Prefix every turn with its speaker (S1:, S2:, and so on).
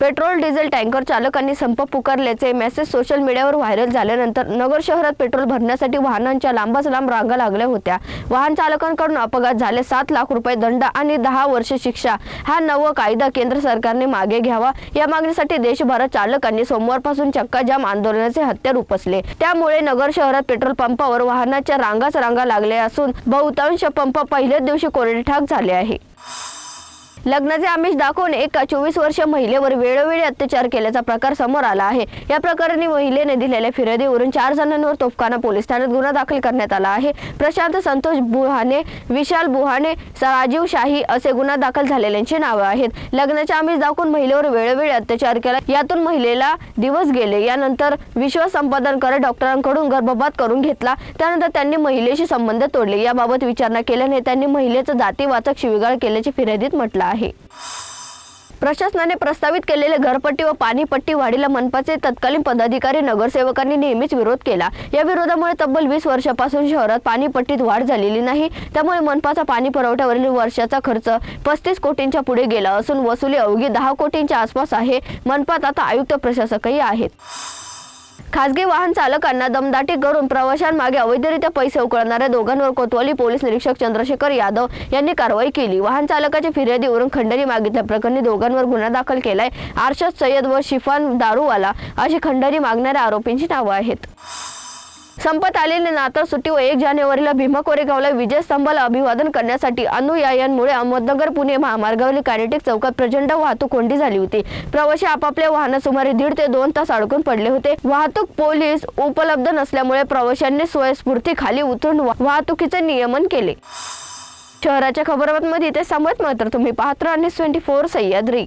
S1: Petrol diesel tanker चालकांनी संप पुकारल्याचे मेसेज सोशल मीडियावर व्हायरल झाल्यानंतर नगर शहरात पेट्रोल भरण्यासाठी वाहनांच्या लांबच लांब रांगा लागल्या होत्या. वाहन चालकांकडून अपघात झाले. सात लाख रुपये दंड आणि दहा वर्ष शिक्षा. हा नव कायदा केंद्र सरकारने मागे घ्यावा. या मागणीसाठी देशभरात चालकांनी सोमवारपासून चक्काजाम आंदोलनाचे हत्यार उपसले. त्यामुळे नगर शहरात पेट्रोल पंपावर वाहनाच्या रांगाच रांगा लागल्या असून बहुतांश पंप पहिल्याच दिवशी कोरडे ठाक झाले आहे. लग्नाचे आमिष दाखवून एका चोवीस वर्ष महिलेवर वेळोवेळी अत्याचार केल्याचा प्रकार समोर आला आहे. या प्रकरणी महिलेने दिलेल्या फिर्यादीवरून चार जणांवर तोफखाना पोलीस ठाण्यात गुन्हा दाखल करण्यात आला आहे. प्रशांत संतोष बुहाने विशाल बुहाने राजीव शाही असे गुन्हा दाखल झालेल्यांची नावे आहेत. लग्नाचे आमिष दाखवून महिलेवर वेळोवेळी अत्याचार केला. यातून महिलेला दिवस गेले. यानंतर विश्वास संपादन करत डॉक्टरांकडून गर्भपात करून घेतला. त्यानंतर त्यांनी महिलेशी संबंध तोडले. याबाबत विचारणा केल्याने त्यांनी महिलेचं जातीवाचक शिवीगाळ केल्याचे फिर्यादीत म्हटलं आहे. प्रशासनाने प्रस्तावित केलेले घरपट्टी व पाणीपट्टी वाढीला मनपाचे तत्कालीन पदाधिकारी नगरसेवकांनी नेहमीच विरोध केला. या विरोधामुळे तब्बल वीस वर्षापासून शहरात पाणीपट्टीत वाढ झालेली नाही. त्यामुळे मनपाचा पाणी पुरवठ्यावरील वर्षाचा खर्च पस्तीस कोटींच्या पुढे गेला असून वसुली अवघी दहा कोटींच्या आसपास आहे. मनपात आता आयुक्त प्रशासकही आहेत. खासगी वाहन चालकांना दमदाटी करून प्रवाशांमागे अवैधरित्या पैसे उकळणाऱ्या दोघांवर कोतवाली पोलीस निरीक्षक चंद्रशेखर यादव यांनी कारवाई केली. वाहन चालकाच्या फिर्यादीवरून खंडणी मागितल्या. प्रकरणी दोघांवर गुन्हा दाखल केलाय. आरशद सय्यद व शिफान दारूवाला अशी खंडणी मागणाऱ्या आरोपींची नावं आहेत. संपत आलेले नाताळ सुट्टी व एक जानेवारीला भीमा कोरेगावला विजय स्तंभाला अभिवादन करण्यासाठी अनुयायांमुळे अहमदनगर पुणे महामार्गावरील कायनेटिक चौकात प्रचंड वाहतूक कोंडी झाली होती. प्रवासी आपापल्या वाहन सुमारे दीड ते दोन तास अडकून पडले होते. वाहतूक पोलीस उपलब्ध नसल्यामुळे प्रवाशांनी स्वयंस्फूर्ती खाली उतरून वाहतुकीचे नियमन केले. शहराच्या खबरबातमध्ये ते समज मात्र तुम्ही पाहत राहा. News twenty four Sahyadri.